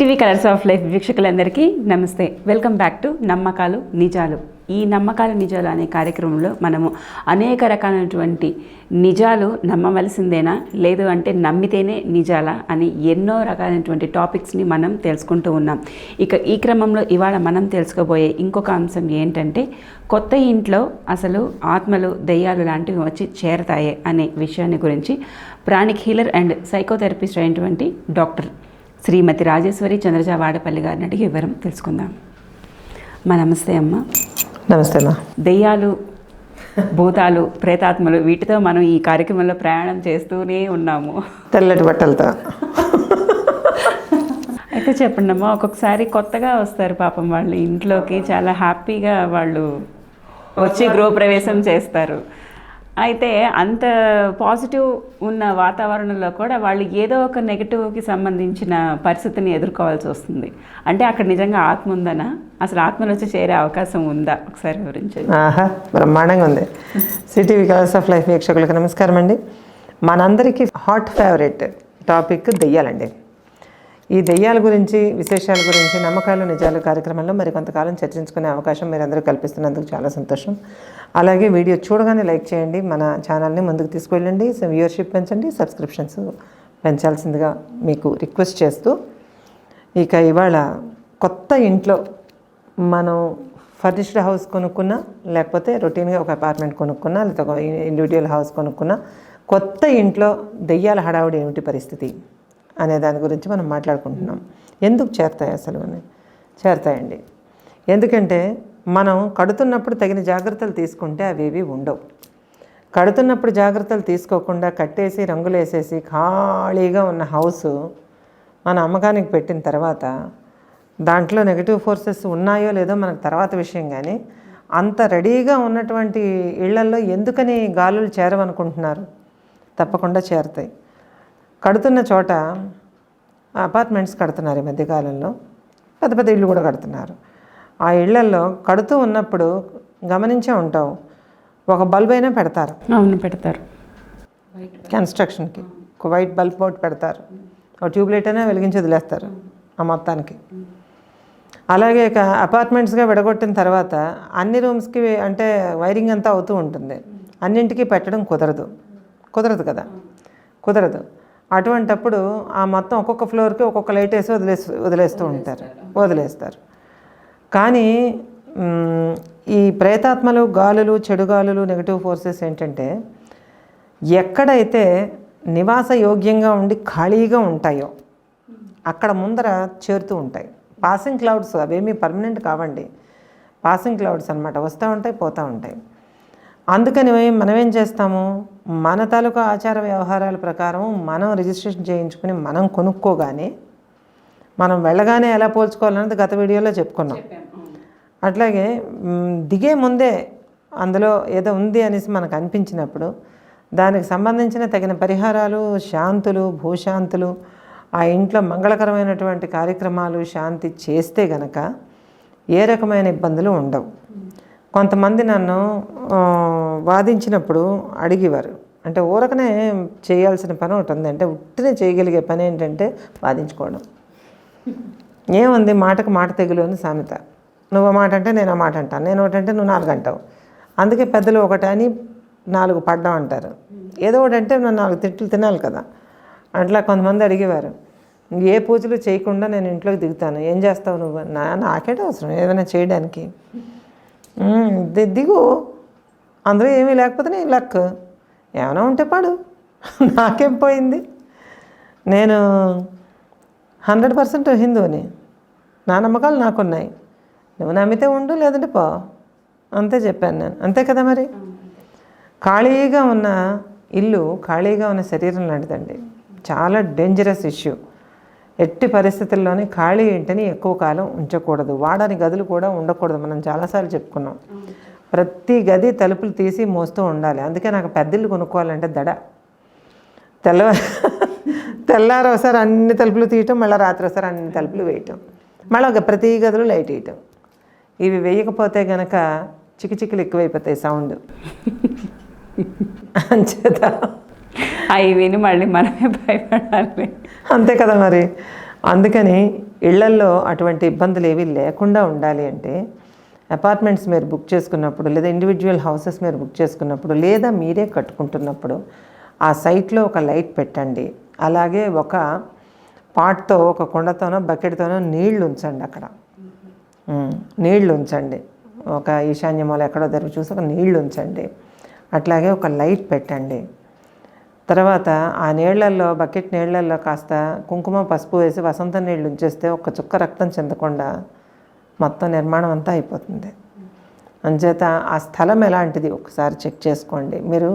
CTV colours of life వీక్షకులందరికీ నమస్తే. Welcome back to నమ్మకాలు నిజాలు. ఈ నమ్మకాలు నిజాలు అనే కార్యక్రమంలో మనము అనేక రకాలైనటువంటి నిజాలు నమ్మవలసిందేనా? లేదు అంటే నమ్మితేనే నిజాలా అని ఎన్నో రకాలైనటువంటి టాపిక్స్ని మనం తెలుసుకుంటూ ఉన్నాం. ఇక ఈ క్రమంలో ఇవాళ మనం తెలుసుకోబోయే ఇంకొక అంశం ఏంటంటే కొత్త ఇంట్లో అసలు ఆత్మలు దెయ్యాలు లాంటివి వచ్చి చేరతాయే అనే విషయాన్ని గురించి ప్రాణిక్ హీలర్ అండ్ సైకోథెరపిస్ట్ అయినటువంటి డాక్టర్ శ్రీమతి రాజేశ్వరి చంద్రజా వాడపల్లి గారిని అడిగి వివరం తెలుసుకుందాం. మా నమస్తే అమ్మ. నమస్తే అమ్మా. దెయ్యాలు భూతాలు ప్రేతాత్మలు వీటితో మనం ఈ కార్యక్రమంలో ప్రయాణం చేస్తూనే ఉన్నాము. తెల్లటి బట్టలతో. అయితే చెప్పండి అమ్మా ఒక్కొక్కసారి కొత్తగా వస్తారు పాపం వాళ్ళు ఇంట్లోకి చాలా హ్యాపీగా వాళ్ళు వచ్చి గృహప్రవేశం చేస్తారు. అయితే అంత పాజిటివ్ ఉన్న వాతావరణంలో కూడా వాళ్ళు ఏదో ఒక నెగిటివ్కి సంబంధించిన పరిస్థితిని ఎదుర్కోవాల్సి వస్తుంది. అంటే అక్కడ నిజంగా ఆత్మ ఉందనా? అసలు ఆత్మలు వచ్చి చేరే అవకాశం ఉందా? ఒకసారి వివరించండి. ఆహా బ్రహ్మాండంగా ఉంది. సిటీవీ కలర్స్ ఆఫ్ లైఫ్ వీక్షకులకు నమస్కారం అండి. మనందరికీ హాట్ ఫేవరెట్ టాపిక్ దెయ్యాలండి. ఈ దెయ్యాల గురించి విశేషాల గురించి నమ్మకాలు నిజాలు కార్యక్రమంలో మరి కొంతకాలం చర్చించుకునే అవకాశం మీరందరూ కల్పిస్తున్నందుకు చాలా సంతోషం. అలాగే వీడియో చూడగానే లైక్ చేయండి మన ఛానల్ని ముందుకు తీసుకువెళ్ళండి వ్యూవర్షిప్ పెంచండి సబ్స్క్రిప్షన్స్ పెంచాల్సిందిగా మీకు రిక్వెస్ట్ చేస్తూ ఇక ఇవాళ కొత్త ఇంట్లో మనం ఫర్నిష్డ్ హౌస్ కొనుక్కున్నా లేకపోతే రొటీన్గా ఒక అపార్ట్మెంట్ కొనుక్కున్నా లేకపోతే ఒక ఇండివిజువల్ హౌస్ కొనుక్కున్నా కొత్త ఇంట్లో దెయ్యాల హడావుడి ఏమిటి పరిస్థితి? అనే దాని గురించి మనం మాట్లాడుకుంటున్నాం. ఎందుకు చేరతాయి అసలు అని? చేరతాయండి. ఎందుకంటే మనం కడుతున్నప్పుడు తగిన జాగ్రత్తలు తీసుకుంటే అవి ఉండవు. కడుతున్నప్పుడు జాగ్రత్తలు తీసుకోకుండా కట్టేసి రంగులు వేసేసి ఖాళీగా ఉన్న హౌస్ మన అమ్మకానికి పెట్టిన తర్వాత దాంట్లో నెగిటివ్ ఫోర్సెస్ ఉన్నాయో లేదో మనకు తర్వాత విషయం కానీ అంత రెడీగా ఉన్నటువంటి ఇళ్ళల్లో ఎందుకని గాలులు చేరవనుకుంటున్నారు? తప్పకుండా చేరుతాయి. కడుతున్న చోట అపార్ట్మెంట్స్ కడుతున్నారు ఈ మధ్యకాలంలో. పెద్ద పెద్ద ఇళ్ళు కూడా కడుతున్నారు. ఆ ఇళ్ళల్లో కడుతూ ఉన్నప్పుడు గమనించే ఉంటావు ఒక బల్బ్ అయినా పెడతారు. అవును పెడతారు. కన్స్ట్రక్షన్కి ఒక వైట్ బల్బ్ బోర్డ్ పెడతారు. ఒక ట్యూబ్లైట్ అయినా వెలిగించి వదిలేస్తారు ఆ మొత్తానికి. అలాగే ఇక అపార్ట్మెంట్స్గా విడగొట్టిన తర్వాత అన్ని రూమ్స్కి అంటే వైరింగ్ అంతా అవుతూ ఉంటుంది. అన్నింటికి పెట్టడం కుదరదు. కుదరదు కదా. కుదరదు. అటువంటప్పుడు ఆ మొత్తం ఒక్కొక్క ఫ్లోర్కి ఒక్కొక్క లైట్ వేసి వదిలేసి వదిలేస్తూ ఉంటారు. వదిలేస్తారు. కానీ ఈ ప్రేతాత్మలు గాలులు చెడు గాలులు నెగిటివ్ ఫోర్సెస్ ఏంటంటే ఎక్కడైతే నివాస యోగ్యంగా ఉండి ఖాళీగా ఉంటాయో అక్కడ ముందర చేరుతూ ఉంటాయి. పాసింగ్ క్లౌడ్స్ అవేమీ పర్మనెంట్ కావండి. పాసింగ్ క్లౌడ్స్ అనమాట వస్తూ ఉంటాయి పోతూ ఉంటాయి. అందుకని మనం ఏం చేస్తాము? మన తాలూకా ఆచార వ్యవహారాల ప్రకారం మనం రిజిస్ట్రేషన్ చేయించుకుని మనం కొనుక్కోగానే మనం వెళ్ళగానే ఎలా పోల్చుకోవాలన్నది గత వీడియోలో చెప్పుకున్నాం. అట్లాగే దిగే ముందే అందులో ఏదో ఉంది అనేసి మనకు అనిపించినప్పుడు దానికి సంబంధించిన తగిన పరిహారాలు శాంతులు భూశాంతులు ఆ ఇంట్లో మంగళకరమైనటువంటి కార్యక్రమాలు శాంతి చేస్తే గనక ఏ రకమైన ఇబ్బందులు ఉండవు. కొంతమంది నన్ను వాదించినప్పుడు అడిగేవారు. అంటే ఊరకనే చేయాల్సిన పని ఉంటుంది అంటే ఉట్టినే చేయగలిగే పని ఏంటంటే వాదించుకోవడం. ఏముంది? మాటకు మాట తెగులు అని సామెత. నువ్వు మాట అంటే నేను ఆ మాట అంటాను. నేను ఒకటి అంటే నువ్వు నాలుగు అంటావు. అందుకే పెద్దలు ఒకటి అని నాలుగు పడ్డం అంటారు. ఏదో ఒకటి అంటే నన్ను నాలుగు తిట్లు తినాలి కదా. అట్లా కొంతమంది అడిగేవారు. ఏ పూజలు చేయకుండా నేను ఇంట్లోకి దిగుతాను. ఏం చేస్తావు నువ్వు? నా నాకేట అవసరం? ఏదైనా చేయడానికి. దిగు. అందులో ఏమీ లేకపోతే నీ లక్. ఏమైనా ఉంటే పాడు. నాకేం పోయింది? నేను హండ్రెడ్ పర్సెంట్ హిందువుని. నా నమ్మకాలు నాకున్నాయి. నువ్వు నమ్మితే ఉండు లేదంటే పో. అంతే చెప్పాను నేను. అంతే కదా మరి? ఖాళీగా ఉన్న ఇల్లు ఖాళీగా ఉన్న శరీరం లాంటిదండి. చాలా డేంజరస్ ఇష్యూ ఎట్టి పరిస్థితుల్లోనే ఖాళీ ఇంటిని ఎక్కువ కాలం ఉంచకూడదు. వాడని గదులు కూడా ఉండకూడదు. మనం చాలాసార్లు చెప్పుకున్నాం. ప్రతి గది తలుపులు తీసి మోస్తూ ఉండాలి. అందుకే నాకు పెద్దలు కొనుక్కోవాలంటే దడ. తెల్ల తెల్లారు ఒకసారి అన్ని తలుపులు తీయటం మళ్ళీ రాత్రి ఒకసారి అన్ని తలుపులు వేయటం. మళ్ళీ ఒక ప్రతి గదిలో లైట్ వేయటం. ఇవి వేయకపోతే గనక చికిచికిలు ఎక్కువైపోతాయి సౌండ్. అంచేత అవి విని మళ్ళీ మనమే భయపడాలి. అంతే కదా మరి. అందుకని ఇళ్ళల్లో అటువంటి ఇబ్బందులు ఏవి లేకుండా ఉండాలి అంటే అపార్ట్మెంట్స్ మీరు బుక్ చేసుకున్నప్పుడు లేదా ఇండివిజువల్ హౌసెస్ మీరు బుక్ చేసుకున్నప్పుడు లేదా మీరే కట్టుకుంటున్నప్పుడు ఆ సైట్లో ఒక లైట్ పెట్టండి. అలాగే ఒక పాట్తో ఒక కుండతోనో బకెట్తోనో నీళ్ళు ఉంచండి అక్కడ. నీళ్ళు ఉంచండి. ఒక ఈశాన్య మూల ఎక్కడో దగ్గర చూసి ఒక నీళ్ళు ఉంచండి. అట్లాగే ఒక లైట్ పెట్టండి. తర్వాత ఆ నీళ్ళల్లో బకెట్ నీళ్ళల్లో కాస్త కుంకుమ పసుపు వేసి వసంత నీళ్ళు ఉంచేస్తే ఒక చుక్క రక్తం చెందకుండా మొత్తం నిర్మాణం అంతా అయిపోతుంది. అంచేత ఆ స్థలం ఎలాంటిది ఒకసారి చెక్ చేసుకోండి. మీరు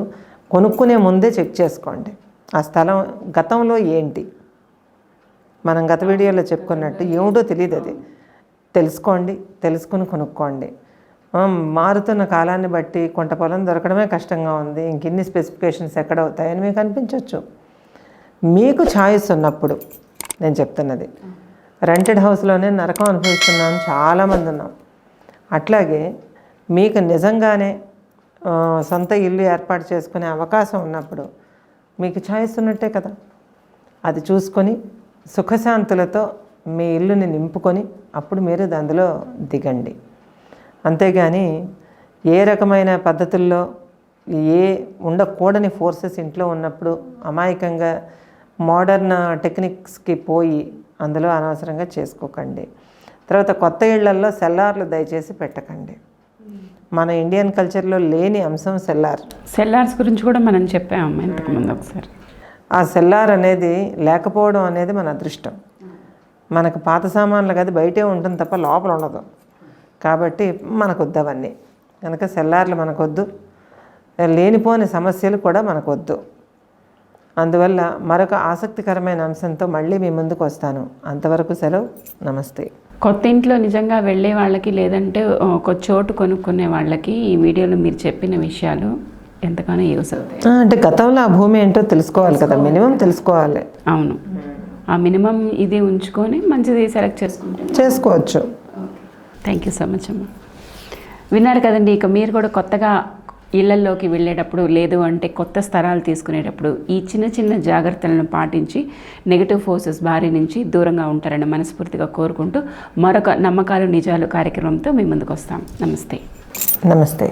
కొనుక్కునే ముందే చెక్ చేసుకోండి. ఆ స్థలం గతంలో ఏంటి? మనం గత వీడియోలో చెప్పుకున్నట్టు ఏమిటో తెలియదు అది. తెలుసుకోండి తెలుసుకుని కొనుక్కోండి. మారుతున్న కాలాన్ని బట్టి కొంట పొలం దొరకడమే కష్టంగా ఉంది. ఇంకెన్ని స్పెసిఫికేషన్స్ ఎక్కడ అవుతాయని మీకు అనిపించవచ్చు మీకు ఛాయిస్ ఉన్నప్పుడు నేను చెప్తున్నది. రెంటెడ్ హౌస్లోనే నరకం అనుభవిస్తున్నాం చాలామంది ఉన్నాం. అట్లాగే మీకు నిజంగానే సొంత ఇల్లు ఏర్పాటు చేసుకునే అవకాశం ఉన్నప్పుడు మీకు ఛాయిస్ ఉన్నట్టే కదా. అది చూసుకొని సుఖశాంతులతో మీ ఇల్లుని నింపుకొని అప్పుడు మీరు అందులో దిగండి. అంతేగాని ఏ రకమైన పద్ధతుల్లో ఏ ఉండకూడని ఫోర్సెస్ ఇంట్లో ఉన్నప్పుడు అమాయకంగా మోడర్న్ టెక్నిక్స్కి పోయి అందులో అనవసరంగా చేసుకోకండి. తర్వాత కొత్త ఇళ్ళల్లో సెల్లార్లు దయచేసి పెట్టకండి. మన ఇండియన్ కల్చర్లో లేని అంశం సెల్లార్. సెల్లార్స్ గురించి కూడా మనం చెప్పాము ఇంతకు ముందు ఒకసారి. ఆ సెల్లార్ అనేది లేకపోవడం అనేది మన అదృష్టం. మనకు పాత సామాన్లు అది బయటే ఉంటుంది తప్ప లోపల ఉండదు. కాబట్టి మనకొద్దు అవన్నీ కనుక సెల్లార్లు మనకొద్దు లేనిపోని సమస్యలు కూడా మనకొద్దు. అందువల్ల మరొక ఆసక్తికరమైన అంశంతో మళ్ళీ మీ ముందుకు వస్తాను. అంతవరకు సెలవు. నమస్తే. కొత్త ఇంట్లో నిజంగా వెళ్ళే వాళ్ళకి లేదంటే ఒక చోటు కొనుక్కునే వాళ్ళకి ఈ వీడియోలో మీరు చెప్పిన విషయాలు ఎంతగానో యూస్ అవుతాయి. అంటే గతంలో ఆ భూమి ఏంటో తెలుసుకోవాలి కదా. మినిమం తెలుసుకోవాలి. అవును. ఆ మినిమం ఇది ఉంచుకొని మంచిది సెలెక్ట్ చేసుకుంటే. చేసుకోవచ్చు. థ్యాంక్ యూ సో మచ్ అమ్మ. విన్నారు కదండి ఇక మీరు కూడా కొత్తగా ఇళ్ళల్లోకి వెళ్ళేటప్పుడు లేదు అంటే కొత్త స్థలాలు తీసుకునేటప్పుడు ఈ చిన్న చిన్న జాగ్రత్తలను పాటించి నెగిటివ్ ఫోర్సెస్ భారీ నుంచి దూరంగా ఉంటారని మనస్ఫూర్తిగా కోరుకుంటూ మరొక నమ్మకాలు నిజాలు కార్యక్రమంతో మీ ముందుకు వస్తాం. నమస్తే. నమస్తే.